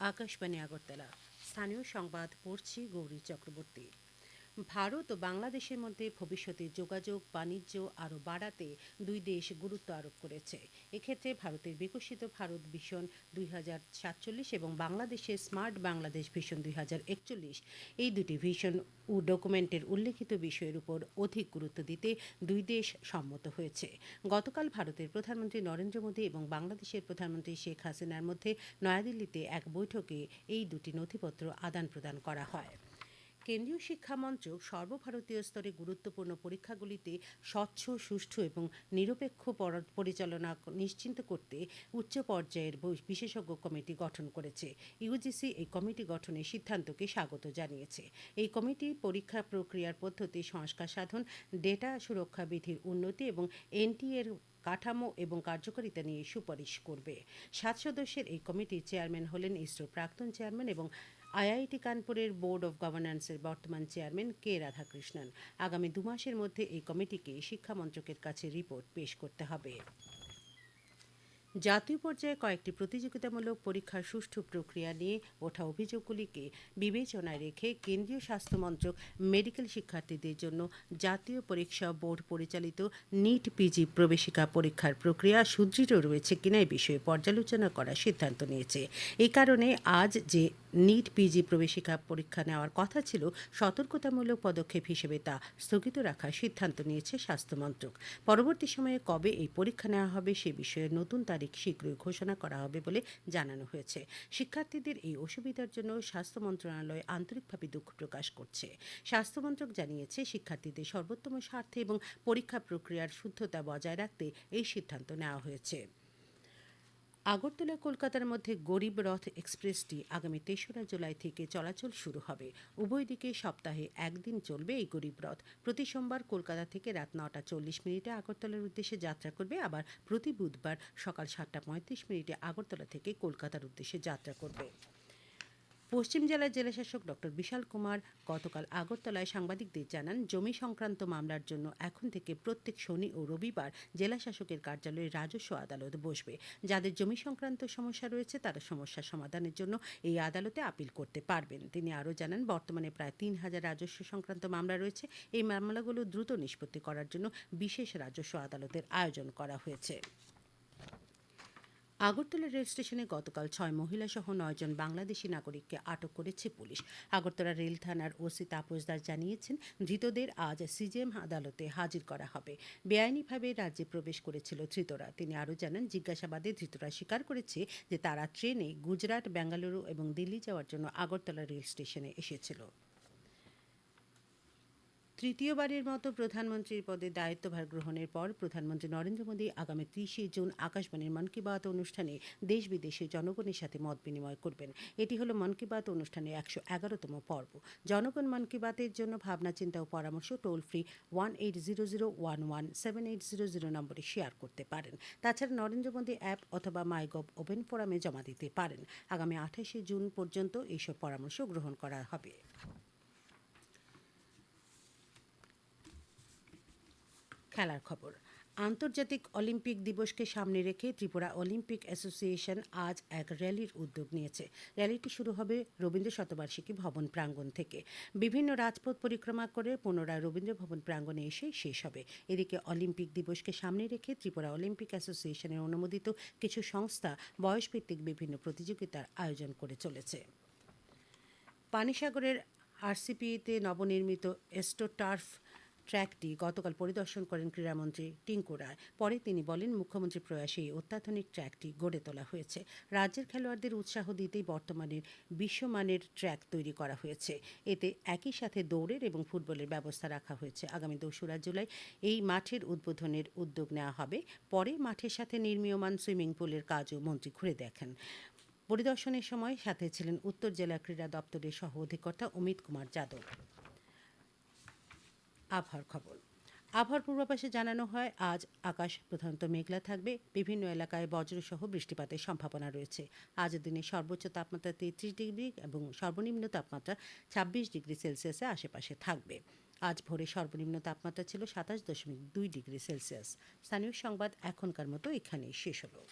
আকাশবাণী আগরতলা। স্থানীয় সংবাদ পড়ছি গৌরী চক্রবর্তী। ভারত ও বাংলাদেশের মধ্যে ভবিষ্যতে যোগাযোগ, বাণিজ্য আরও বাড়াতে দুই দেশ গুরুত্ব আরোপ করেছে। এক্ষেত্রে ভারতের বিকশিত ভারত ভিশন দুই হাজার সাতচল্লিশ এবং বাংলাদেশের স্মার্ট বাংলাদেশ ভিশন দুই হাজার একচল্লিশ, এই দুটি ভিশন ও ডকুমেন্টের উল্লেখিত বিষয়ের উপর অধিক গুরুত্ব দিতে দুই দেশ সম্মত হয়েছে। গতকাল ভারতের প্রধানমন্ত্রী নরেন্দ্র মোদী এবং বাংলাদেশের প্রধানমন্ত্রী শেখ হাসিনার মধ্যে নয়াদিল্লিতে এক বৈঠকে এই দুটি নথিপত্র আদান প্রদান করা হয়। কেন্দ্রীয় শিক্ষা মন্ত্রক সর্বভারতীয় স্তরে গুরুত্বপূর্ণ পরীক্ষাগুলিতে স্বচ্ছ, সুষ্ঠু এবং নিরপেক্ষ পর- পরিচালনা নিশ্চিত করতে উচ্চ পর্যায়ের বিশেষজ্ঞ কমিটি গঠন করেছে। ইউজিসি এই কমিটি গঠনের সিদ্ধান্তকে স্বাগত জানিয়েছে। এই কমিটি পরীক্ষা প্রক্রিয়ার পদ্ধতি, সংস্কার সাধন, ডেটা সুরক্ষা বিধির উন্নতি এবং এনটিএর কাঠামো এবং কার্যকারিতা নিয়ে সুপারিশ করবে। সাত সদস্যের এই কমিটির চেয়ারম্যান হলেন ইসরোর প্রাক্তন চেয়ারম্যান এবং আইআইটি কানপুরের বোর্ড অব গভর্নেন্সের বর্তমান চেয়ারম্যান কে রাধাকৃষ্ণন। আগামী দু মাসের মধ্যে এই কমিটিকে শিক্ষা মন্ত্রকের কাছে রিপোর্ট পেশ করতে হবে। জাতীয় পর্যায়ে কয়েকটি প্রতিযোগিতামূলক পরীক্ষার সুষ্ঠু প্রক্রিয়া নিয়ে ওঠা অভিযোগগুলিকে বিবেচনায় রেখে কেন্দ্রীয় স্বাস্থ্য মন্ত্রক মেডিকেল শিক্ষার্থীদের জন্য জাতীয় পরীক্ষা বোর্ড পরিচালিত নিট পিজি প্রবেশিকা পরীক্ষার প্রক্রিয়া সুদৃঢ় রয়েছে কিনা এ বিষয়ে পর্যালোচনা করার সিদ্ধান্ত নিয়েছে। এ কারণে আজ যে নিট পিজি প্রবেশিকা পরীক্ষা নেওয়ার কথা ছিল, সতর্কতামূলক পদক্ষেপ হিসেবে তা স্থগিত রাখার সিদ্ধান্ত নিয়েছে স্বাস্থ্য মন্ত্রক। পরবর্তী সময়ে কবে এই পরীক্ষা নেওয়া হবে সে বিষয়ে নতুন তারিখ শীঘ্রই ঘোষণা করা হবে বলে জানানো হয়েছে। শিক্ষার্থীদের এই অসুবিধার জন্য স্বাস্থ্য মন্ত্রণালয় আন্তরিকভাবে দুঃখ প্রকাশ করছে। স্বাস্থ্য মন্ত্রক জানিয়েছে, শিক্ষার্থীদের সর্বোত্তম স্বার্থে এবং পরীক্ষা প্রক্রিয়ার শুদ্ধতা বজায় রাখতে এই সিদ্ধান্ত নেওয়া হয়েছে। আগরতলা, কলকাতার মধ্যে গরিব রথ এক্সপ্রেসটি আগামী তেসরা জুলাই থেকে চলাচল শুরু হবে। উভয় দিকে সপ্তাহে একদিন চলবে এই গরিব রথ। প্রতি সোমবার কলকাতা থেকে রাত নটা চল্লিশ মিনিটে আগরতলার উদ্দেশ্যে যাত্রা করবে। আবার প্রতি বুধবার সকাল সাতটা পঁয়ত্রিশ মিনিটে আগরতলা থেকে কলকাতার উদ্দেশ্যে যাত্রা করবে। পশ্চিম জেলার জেলাশাসক ডক্টর বিশাল কুমার গতকাল আগরতলায় সাংবাদিকদের জানান, জমি সংক্রান্ত মামলার জন্য এখন থেকে প্রত্যেক শনি ও রবিবার জেলাশাসকের কার্যালয়ে রাজস্ব আদালত বসবে। যাদের জমি সংক্রান্ত সমস্যা রয়েছে, তারা সমস্যা সমাধানের জন্য এই আদালতে আপিল করতে পারবেন। তিনি আরও জানান, বর্তমানে প্রায় তিন হাজার রাজস্ব সংক্রান্ত মামলা রয়েছে। এই মামলাগুলো দ্রুত নিষ্পত্তি করার জন্য বিশেষ রাজস্ব আদালতের আয়োজন করা হয়েছে। আগরতলা রেল স্টেশনে গতকাল ছয় মহিলা সহ নয়জন বাংলাদেশি নাগরিককে আটক করেছে পুলিশ। আগরতলা রেল থানার ওসি তাপস দাস জানিয়েছেন, ধৃতদের আজ সিজিএম আদালতে হাজির করা হবে। বেআইনিভাবে রাজ্যে প্রবেশ করেছিল ধৃতরা। তিনি আরও জানান, জিজ্ঞাসাবাদে ধৃতরা স্বীকার করেছে যে তারা ট্রেনে গুজরাট, বেঙ্গালুরু এবং দিল্লি যাওয়ার জন্য আগরতলা রেল স্টেশনে এসেছিল। তৃতীয়বারের মতো প্রধানমন্ত্রীর পদে দায়িত্বভার গ্রহণের পর প্রধানমন্ত্রী নরেন্দ্র মোদী আগামী ত্রিশে জুন আকাশবাণীর মন কি বাত অনুষ্ঠানে দেশ বিদেশে জনগণের সাথে মত বিনিময় করবেন। এটি হলো মন কি বাত অনুষ্ঠানের একশো এগারোতম পর্ব। জনগণ মন কি বাতের জন্য ভাবনা, চিন্তা ও পরামর্শ toll free one eight zero zero one one seven eight zero zero নম্বরে শেয়ার করতে পারেন। তাছাড়া নরেন্দ্র মোদী অ্যাপ অথবা মাইগভ ওপেন ফোরামে জমা দিতে পারেন। আগামী আঠাশে জুন পর্যন্ত এইসব পরামর্শ গ্রহণ করা হবে। খেলার খবর। আন্তর্জাতিক অলিম্পিক দিবসকে সামনে রেখে ত্রিপুরা অলিম্পিক অ্যাসোসিয়েশন আজ এক র্যালির উদ্যোগ নিয়েছে। র্যালিটি শুরু হবে রবীন্দ্র শতবার্ষিকী ভবন প্রাঙ্গণ থেকে। বিভিন্ন রাজপথ পরিক্রমা করে পুনরায় রবীন্দ্র ভবন প্রাঙ্গণে এসে শেষ হবে। এদিকে অলিম্পিক দিবসকে সামনে রেখে ত্রিপুরা অলিম্পিক অ্যাসোসিয়েশনের অনুমোদিত কিছু সংস্থা বয়সভিত্তিক বিভিন্ন প্রতিযোগিতার আয়োজন করে চলেছে। পানিসাগরের আরসিপিতে নবনির্মিত এস্টো টার্ফ ট্র্যাকটি গতকাল পরিদর্শন করেন ক্রীড়ামন্ত্রী টিঙ্কু রায়। পরে তিনি বলেন, মুখ্যমন্ত্রী প্রয়াসে এই অত্যাধুনিক ট্র্যাকটি গড়ে তোলা হয়েছে। রাজ্যের খেলোয়াড়দের উৎসাহ দিতেই বর্তমানের বিশ্বমানের ট্র্যাক তৈরি করা হয়েছে। এতে একই সাথে দৌড়ের এবং ফুটবলের ব্যবস্থা রাখা হয়েছে। আগামী দোসরা জুলাই এই মাঠের উদ্বোধনের উদ্যোগ নেওয়া হবে। পরে মাঠের সাথে নির্মীয়মান সুইমিং পুলের কাজও মন্ত্রী ঘুরে দেখেন। পরিদর্শনের সময় সাথে ছিলেন উত্তর জেলা ক্রীড়া দপ্তরের সহ অধিকর্তা অমিত কুমার যাদব। আবহাওয়ার খবর। আবহাওয়ার পূর্বাভাসে জানানো হয়, আজ আকাশ প্রধানত মেঘলা থাকবে। বিভিন্ন এলাকায় বজ্রসহ বৃষ্টিপাতের সম্ভাবনা রয়েছে। আজ দিনে সর্বোচ্চ তাপমাত্রা তেত্রিশ ডিগ্রি এবং সর্বনিম্ন তাপমাত্রা ছাব্বিশ ডিগ্রি সেলসিয়াসের আশেপাশে থাকবে। আজ ভোরে সর্বনিম্ন তাপমাত্রা ছিল সাতাশ দশমিক দুই ডিগ্রি সেলসিয়াস। স্থানীয় সংবাদ এখনকার মতো এখানেই শেষ হলো।